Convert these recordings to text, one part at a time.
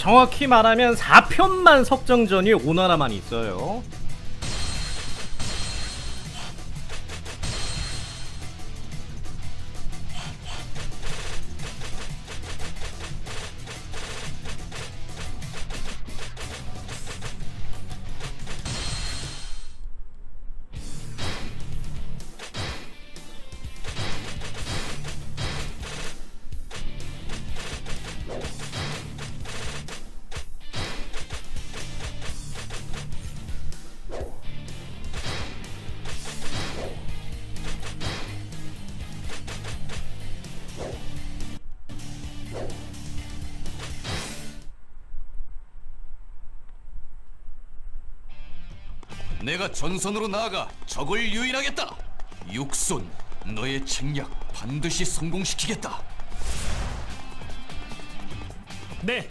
정확히 말하면 4편만 석정전이 오나라만 있어요. 내가 전선으로 나아가 적을 유인하겠다. 육손, 너의 책략 반드시 성공시키겠다. 네.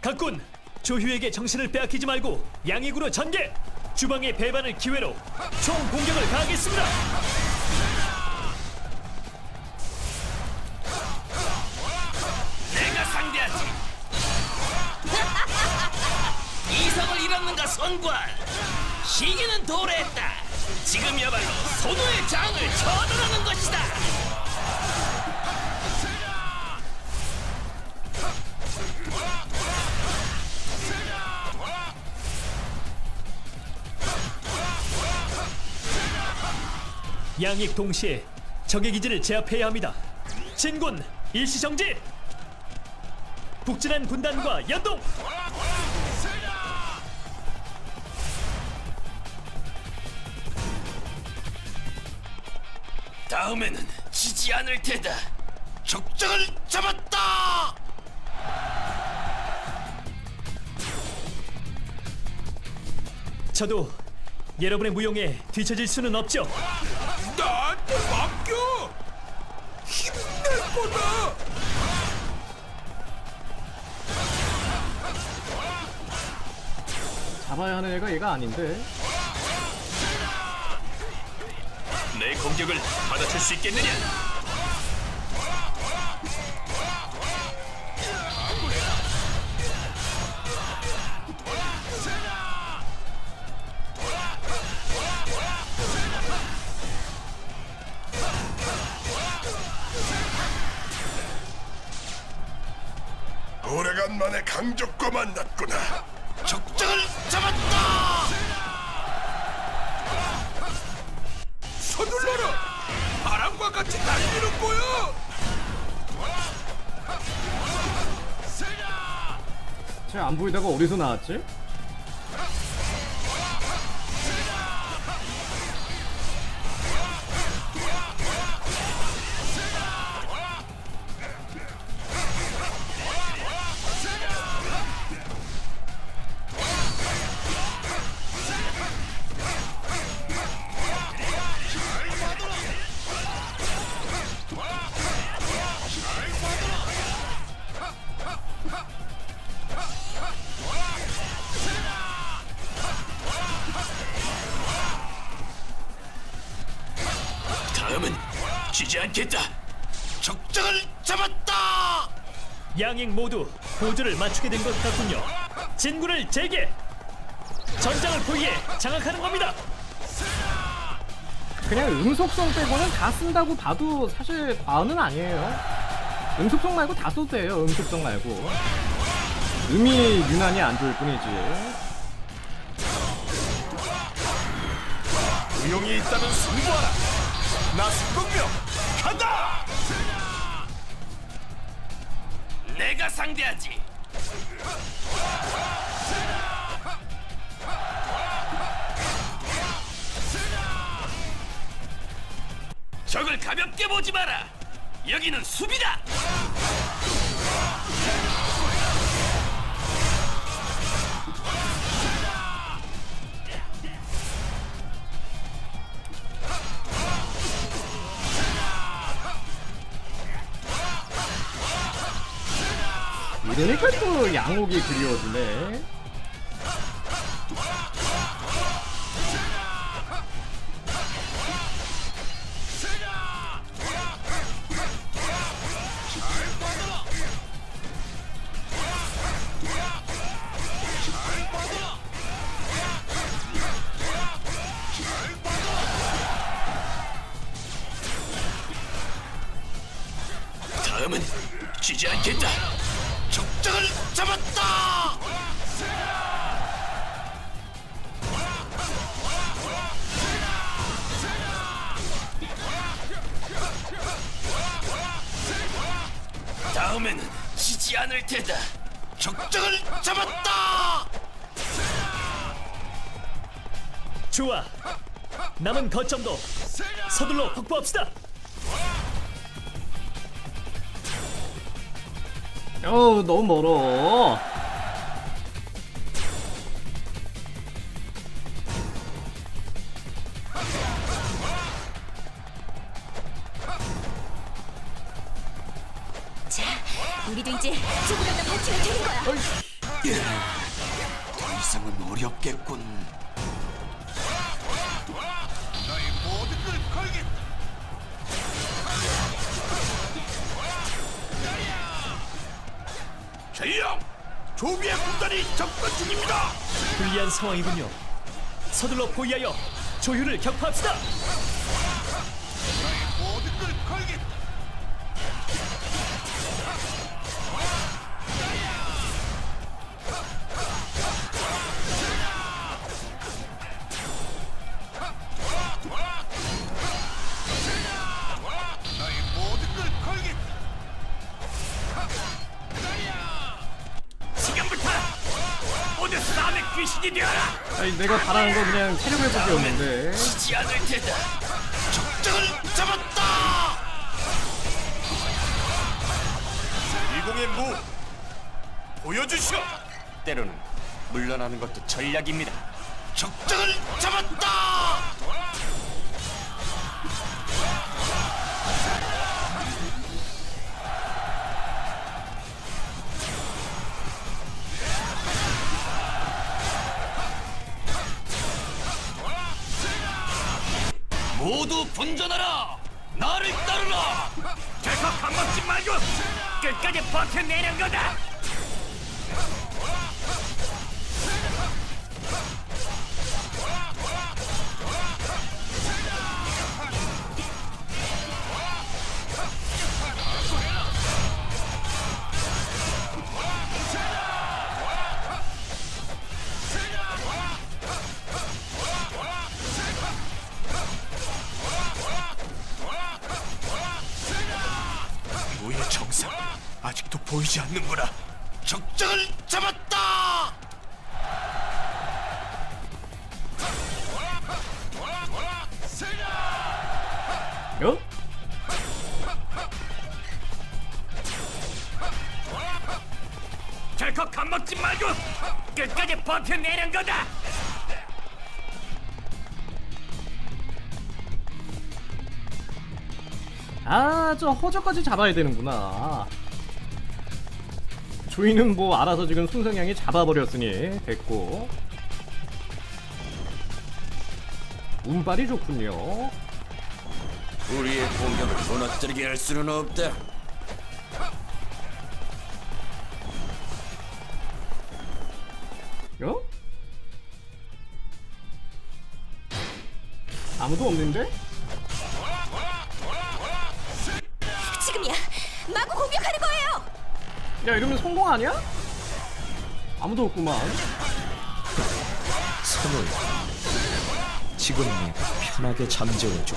각군 조휴에게 정신을 빼앗기지 말고 양익으로 전개. 주방의 배반을 기회로 총 공격을 가하겠습니다. 지금이야말로 손우의 장을 쳐들어는 것이다. 양익 동시에 적의 기지를 제압해야 합니다. 진군 일시정지. 북진한 군단과 연동. 다음에는 지지 않을 테다. 적장을 잡았다. 저도 여러분의 무용에 뒤처질 수는 없죠. 나한테 맡겨. 힘낼 거다. 잡아야 하는 애가 얘가 아닌데. 공격을 받아칠 수 있겠느냐? 오래간만에 강적과 만났구나. 안 보이다가 어디서 나왔지? 지지 않겠다. 적장을 잡았다. 양익 모두 보조를 맞추게 된 것 같군요. 진군을 재개. 전장을 포위해 장악하는 겁니다. 그냥 음속성 빼고는 다 쓴다고 봐도 사실 과언은 아니에요. 음속성 말고 다 써도 돼요. 음속성 말고. 음이 유난히 안 좋을 뿐이지. 무용이 있다면 승부하라. 나 승공명 간다. 내가 상대하지. 적을 가볍게 보지 마라. 여기는 수비다. 이러니까 또 양옥이 그리워지네 다음은 지지 않겠다. 적장을 잡았다. 다음에는 지지 않을 테다. 적장을 잡았다. 좋아. 남은 거점도 서둘러 확보합시다. 어우 너무 멀어 자, 우리도 이제 조금만 더 버티면 되는 거야. 더 이상은 어렵겠군. 조비의 군단이 접근 중입니다. 불리한 상황이군요. 서둘러 포위하여 조율을 격파합시다. 아니 내가 바라는 건 그냥 체력 회복이었는데 지지 않을 테다. 적장을 잡았다. 이공의 무 보여주시오. 때로는 물러나는 것도 전략입니다. 적장을 잡았다. 분전하라. 나를 따르라. 계속 겁먹지 말고 끝까지 버텨내는 거다. 보이지 않는구나. 적장을 잡았다. 어? 결코 겁먹지 말고 끝까지 버텨내는 거다. 아, 저 허저까지 잡아야 되는구나. 조이는 뭐 알아서 지금 순성향이 잡아버렸으니 됐고. 운빨이 좋군요. 우리의 공격을 무너뜨리게 할 수는 없다. 어? 아무도 없는데? 지금이야. 마구 공격하는 거예요. 야 이러면 성공 아니야? 아무도 없구만. 선울 지금 내가 편하게 잠재워줘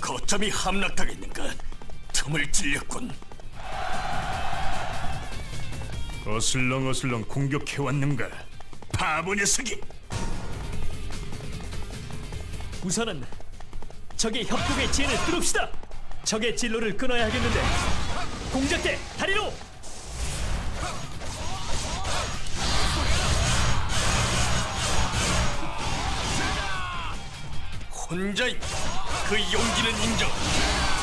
거점이 함락당했는가? 틈을 찔렸군. 어슬렁어슬렁 공격해왔는가? 바보 녀석이! 우선은 적의 협곡의 지혜를 뚫읍시다. 적의 진로를 끊어야 하겠는데. 공작대 다리로. 혼자인 그 용기는 인정.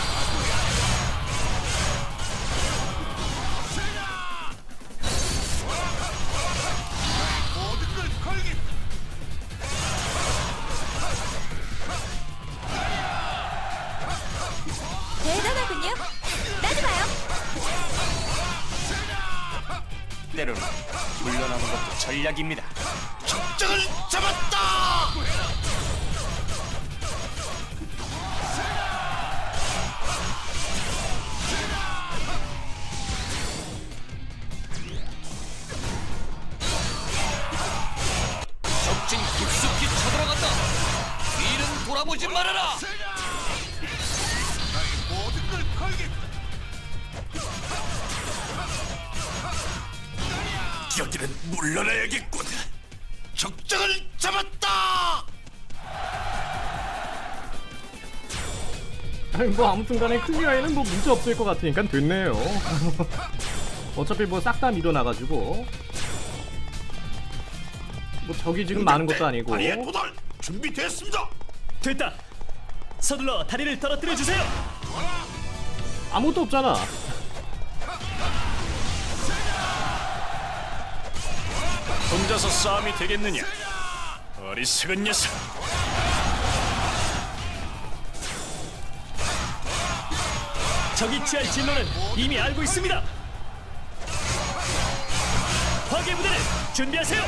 물러나야겠군. 적적을 잡았다. 아니 뭐 아무튼간에 클리어에는 뭐 문제 없을 것 같으니까 됐네요. 어차피 뭐 싹 다 밀어나가지고 뭐 적이 지금 많은 것도 아니고 다리에 도달 준비됐습니다. 됐다. 서둘러 다리를 떨어뜨려 주세요. 아무것도 없잖아. 혼자서 싸움이 되겠느냐? 어리석은 녀석. 적이 취할 진로는 이미 알고 있습니다. 화계 부대를 준비하세요.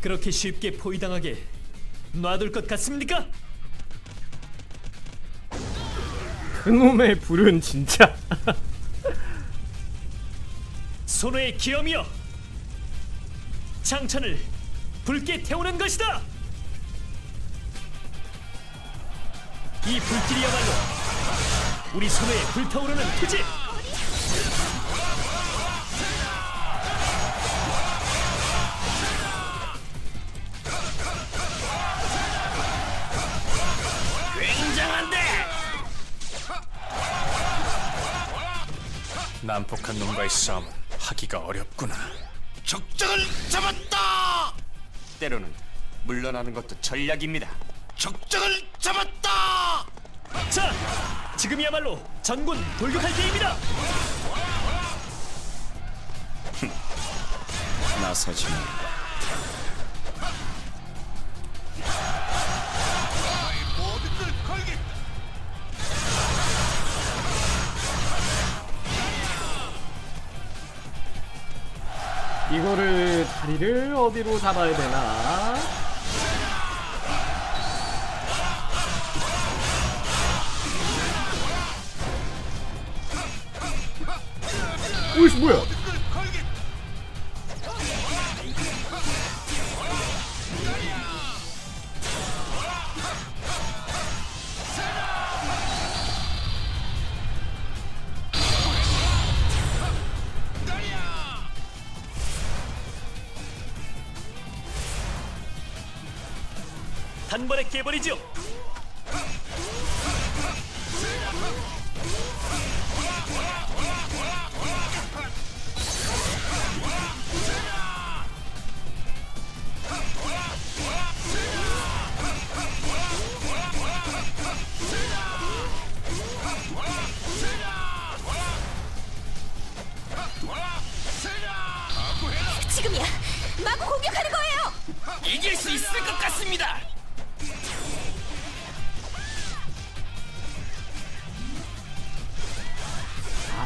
그렇게 쉽게 포위당하게 놔둘 것 같습니까? 그놈의 불은 진짜. 손해의 기염이여 장천을 붉게 태우는 것이다. 이 불길이야말로 우리 손해에 불타오르는 투지 난폭한 놈과의 싸움은 하기가 어렵구나. 적적을 잡았다. 때로는 물러나는 것도 전략입니다. 적적을 잡았다. 자 지금이야말로 전군 돌격할 때입니다 나서지 마. 이거를 다리를 어디로 잡아야 되나? 오이씨 뭐야? 단번에 깨버리죠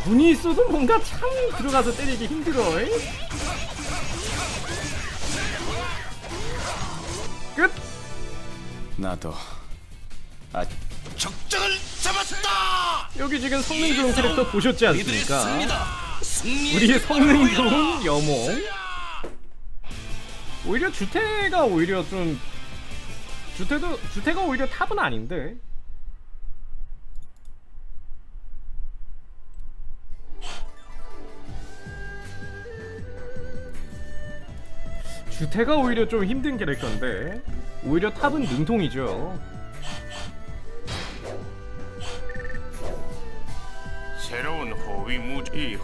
아군이 있어도 뭔가 참 들어가서 때리기 힘들어. 잉? 끝. 나도 아 적적을 잡았다. 여기 지금 성능 좋은 캐릭터 보셨지 않습니까? 우리의 성능 좋은. 여몽. 오히려 주태가 오히려 좀 주태도 주태가 오히려 탑은 아닌데. 주태가 오히려 좀 힘든 캐릭터인데 오히려 탑은 능통이죠. 새로운 호위 무기